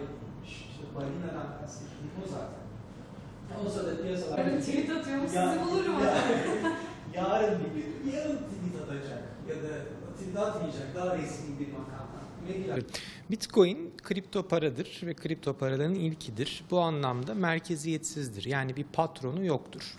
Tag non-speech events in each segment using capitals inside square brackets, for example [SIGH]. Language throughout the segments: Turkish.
yapılmış. İşte balina'dan kastettiğim o zaten. O sırada piyasalar... Yarın tweet atıyorum sizi Ya- bulurum. ya- [LAUGHS] yarın bir gün, yarın tweet atacak ya da tweet atmayacak daha resmi bir makamdan. Bitcoin kripto paradır ve kripto paraların ilkidir. Bu anlamda merkeziyetsizdir. Yani bir patronu yoktur.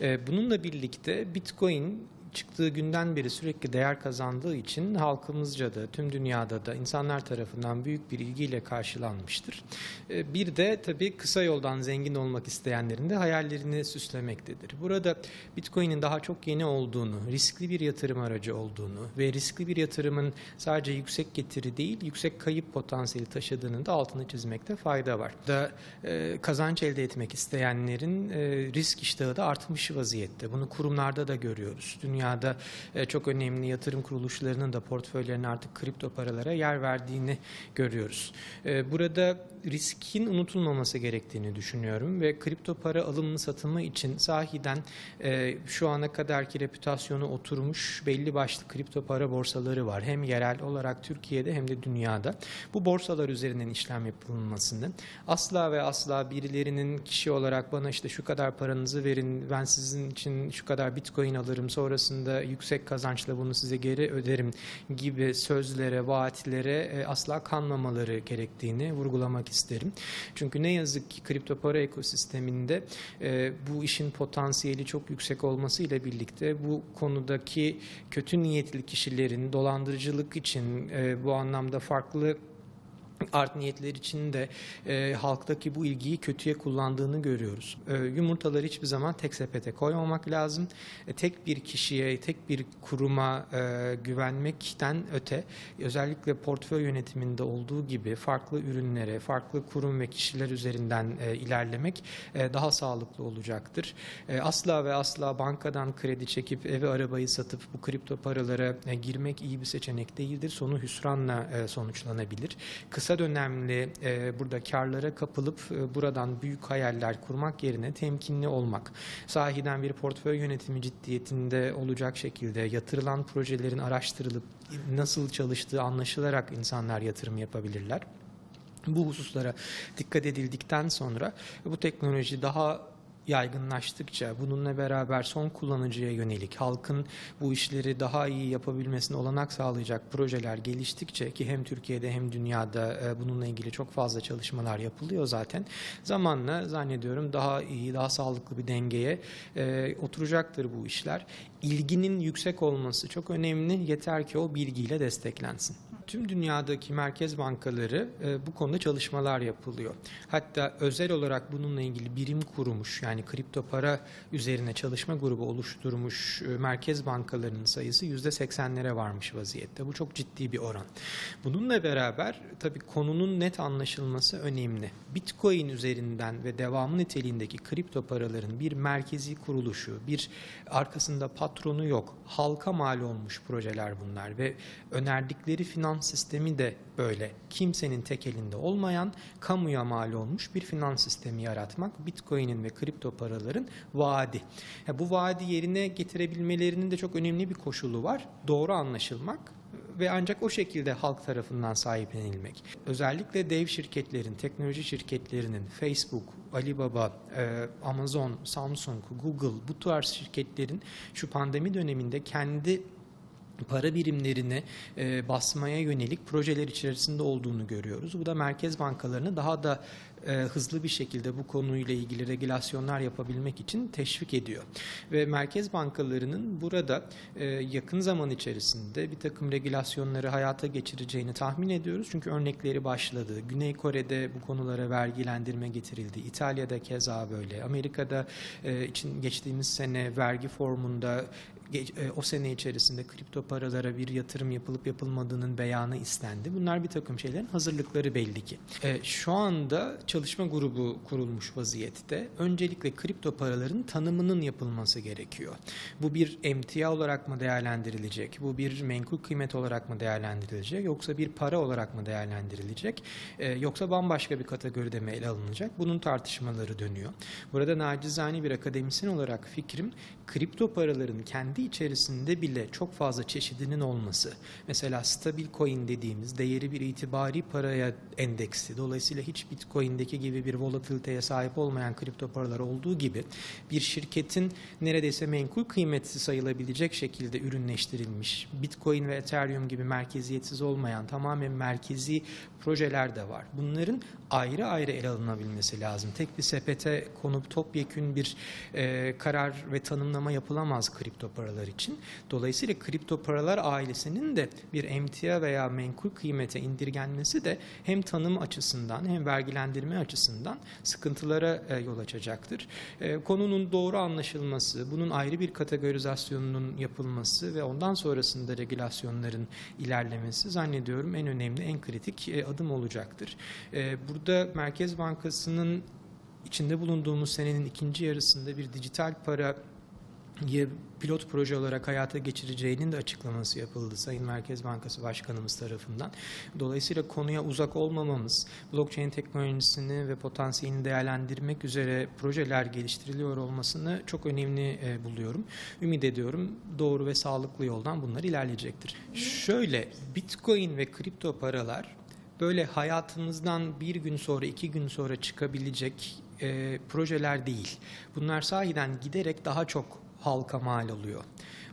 Ee, Bununla birlikte Bitcoin çıktığı günden beri sürekli değer kazandığı için halkımızca da tüm dünyada da insanlar tarafından büyük bir ilgiyle karşılanmıştır. Ee, Bir de tabii kısa yoldan zengin olmak isteyenlerin de hayallerini süslemektedir. Burada Bitcoin'in daha çok yeni olduğunu, riskli bir yatırım aracı olduğunu ve riskli bir yatırımın sadece yüksek getiri değil, yüksek kayıp potansiyeli taşıdığının da altını çizmekte fayda var. Da e, kazanç elde etmek isteyenlerin e, risk iştahı da artmış vaziyette. Bunu kurumlarda da görüyoruz. Dünyada e, çok önemli yatırım kuruluşlarının da portföylerine artık kripto paralara yer verdiğini görüyoruz. E, burada riskin unutulmaması gerektiğini düşünüyorum ve kripto para alımını satımı için sahiden e, şu ana kadarki reputasyonu oturmuş belli başlı kripto para borsaları var. Hem yerel olarak Türkiye'de hem de dünyada. Bu borsalar üzerinden işlem yapılmasını asla ve asla birilerinin kişi olarak bana işte şu kadar paranızı verin ben sizin için şu kadar bitcoin alırım sonrasında yüksek kazançla bunu size geri öderim gibi sözlere, vaatlere e, asla kanmamaları gerektiğini vurgulamak isterim. Çünkü ne yazık ki kripto para ekosisteminde e, bu işin potansiyeli çok yüksek olması ile birlikte bu konudaki kötü niyetli kişilerin dolandırıcılık için e, bu anlamda farklı art niyetler için de e, halktaki bu ilgiyi kötüye kullandığını görüyoruz. E, yumurtaları hiçbir zaman tek sepete koymamak lazım. E, tek bir kişiye, tek bir kuruma e, güvenmekten öte özellikle portföy yönetiminde olduğu gibi farklı ürünlere, farklı kurum ve kişiler üzerinden e, ilerlemek e, daha sağlıklı olacaktır. E, asla ve asla bankadan kredi çekip evi arabayı satıp bu kripto paralara e, girmek iyi bir seçenek değildir. Sonu hüsranla e, sonuçlanabilir. Kısa dönemli e, burada karlara kapılıp e, buradan büyük hayaller kurmak yerine temkinli olmak, sahiden bir portföy yönetimi ciddiyetinde olacak şekilde yatırılan projelerin araştırılıp nasıl çalıştığı anlaşılarak insanlar yatırım yapabilirler. Bu hususlara dikkat edildikten sonra bu teknoloji daha yaygınlaştıkça bununla beraber son kullanıcıya yönelik halkın bu işleri daha iyi yapabilmesine olanak sağlayacak projeler geliştikçe ki hem Türkiye'de hem dünyada e, bununla ilgili çok fazla çalışmalar yapılıyor zaten zamanla zannediyorum daha iyi daha sağlıklı bir dengeye e, oturacaktır bu işler. İlginin yüksek olması çok önemli yeter ki o bilgiyle desteklensin. Tüm dünyadaki merkez bankaları e, bu konuda çalışmalar yapılıyor. Hatta özel olarak bununla ilgili birim kurmuş yani kripto para üzerine çalışma grubu oluşturmuş e, merkez bankalarının sayısı %80'lere varmış vaziyette. Bu çok ciddi bir oran. Bununla beraber tabii konunun net anlaşılması önemli. Bitcoin üzerinden ve devamı niteliğindeki kripto paraların bir merkezi kuruluşu, bir arkasında patronu yok. Halka mal olmuş projeler bunlar ve önerdikleri finans sistemi de böyle. Kimsenin tek elinde olmayan, kamuya mal olmuş bir finans sistemi yaratmak Bitcoin'in ve kripto paraların vaadi. Ya bu vaadi yerine getirebilmelerinin de çok önemli bir koşulu var. Doğru anlaşılmak ve ancak o şekilde halk tarafından sahiplenilmek. Özellikle dev şirketlerin, teknoloji şirketlerinin Facebook, Alibaba, e, Amazon, Samsung, Google bu tarz şirketlerin şu pandemi döneminde kendi para birimlerini e, basmaya yönelik projeler içerisinde olduğunu görüyoruz. Bu da merkez bankalarını daha da e, hızlı bir şekilde bu konuyla ilgili regülasyonlar yapabilmek için teşvik ediyor. Ve merkez bankalarının burada e, yakın zaman içerisinde bir takım regülasyonları hayata geçireceğini tahmin ediyoruz. Çünkü örnekleri başladı. Güney Kore'de bu konulara vergilendirme getirildi. İtalya'da keza böyle. Amerika'da e, için geçtiğimiz sene vergi formunda o sene içerisinde kripto paralara bir yatırım yapılıp yapılmadığının beyanı istendi. Bunlar bir takım şeylerin hazırlıkları belli ki. E, Şu anda çalışma grubu kurulmuş vaziyette. Öncelikle kripto paraların tanımının yapılması gerekiyor. Bu bir emtia olarak mı değerlendirilecek? Bu bir menkul kıymet olarak mı değerlendirilecek? Yoksa bir para olarak mı değerlendirilecek? E, Yoksa bambaşka bir kategoride mi ele alınacak? Bunun tartışmaları dönüyor. Burada nacizane bir akademisyen olarak fikrim kripto paraların kendi kendi içerisinde bile çok fazla çeşidinin olması, mesela stabil coin dediğimiz değeri bir itibari paraya endeksli, dolayısıyla hiç Bitcoin'deki gibi bir volatiliteye sahip olmayan kripto paralar olduğu gibi bir şirketin neredeyse menkul kıymeti sayılabilecek şekilde ürünleştirilmiş, Bitcoin ve Ethereum gibi merkeziyetsiz olmayan tamamen merkezi projeler de var. Bunların ayrı ayrı ele alınabilmesi lazım. Tek bir sepete konup topyekün bir e, karar ve tanımlama yapılamaz kripto paralar için. Dolayısıyla kripto paralar ailesinin de bir emtia veya menkul kıymete indirgenmesi de hem tanım açısından hem vergilendirme açısından sıkıntılara e, yol açacaktır. E, konunun doğru anlaşılması, bunun ayrı bir kategorizasyonunun yapılması ve ondan sonrasında regülasyonların ilerlemesi zannediyorum en önemli, en kritik e, adım olacaktır. Burada Merkez Bankası'nın içinde bulunduğumuz senenin ikinci yarısında bir dijital para pilot proje olarak hayata geçireceğinin de açıklaması yapıldı Sayın Merkez Bankası Başkanımız tarafından. Dolayısıyla konuya uzak olmamamız, blockchain teknolojisini ve potansiyelini değerlendirmek üzere projeler geliştiriliyor olmasını çok önemli e, buluyorum. Ümit ediyorum doğru ve sağlıklı yoldan bunlar ilerleyecektir. Şöyle Bitcoin ve kripto paralar böyle hayatınızdan bir gün sonra, iki gün sonra çıkabilecek e, projeler değil. Bunlar sahiden giderek daha çok halka mal oluyor.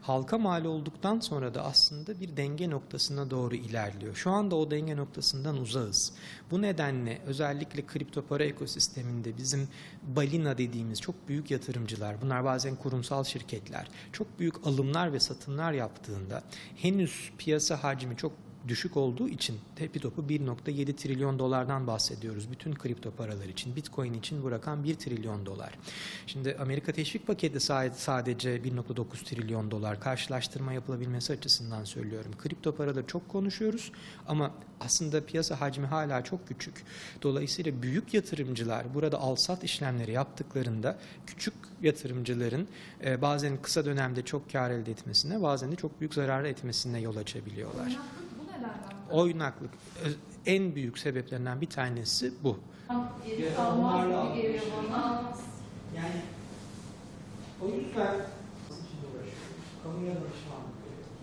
Halka mal olduktan sonra da aslında bir denge noktasına doğru ilerliyor. Şu anda o denge noktasından uzağız. Bu nedenle özellikle kripto para ekosisteminde bizim balina dediğimiz çok büyük yatırımcılar, bunlar bazen kurumsal şirketler, çok büyük alımlar ve satımlar yaptığında henüz piyasa hacmi çok düşük olduğu için tepi topu 1.7 trilyon dolardan bahsediyoruz. Bütün kripto paralar için. Bitcoin için bu rakam 1 trilyon dolar. Şimdi Amerika teşvik paketi sadece 1.9 trilyon dolar. Karşılaştırma yapılabilmesi açısından söylüyorum. Kripto paraları çok konuşuyoruz ama aslında piyasa hacmi hala çok küçük. Dolayısıyla büyük yatırımcılar burada al-sat işlemleri yaptıklarında küçük yatırımcıların bazen kısa dönemde çok kar elde etmesine bazen de çok büyük zarar etmesine yol açabiliyorlar. Oynaklık en büyük sebeplerinden bir tanesi bu. O yüzden için uğraşıyoruz. Kamuya veriyoruz,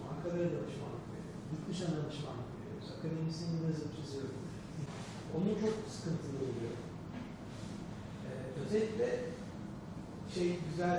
bankalara danışmanlık veriyoruz, yurt dışına danışmanlık veriyoruz, akademisyenin yazıp çiziyoruz. Onun çok sıkıntılı oluyor. Ee, özetle şey güzel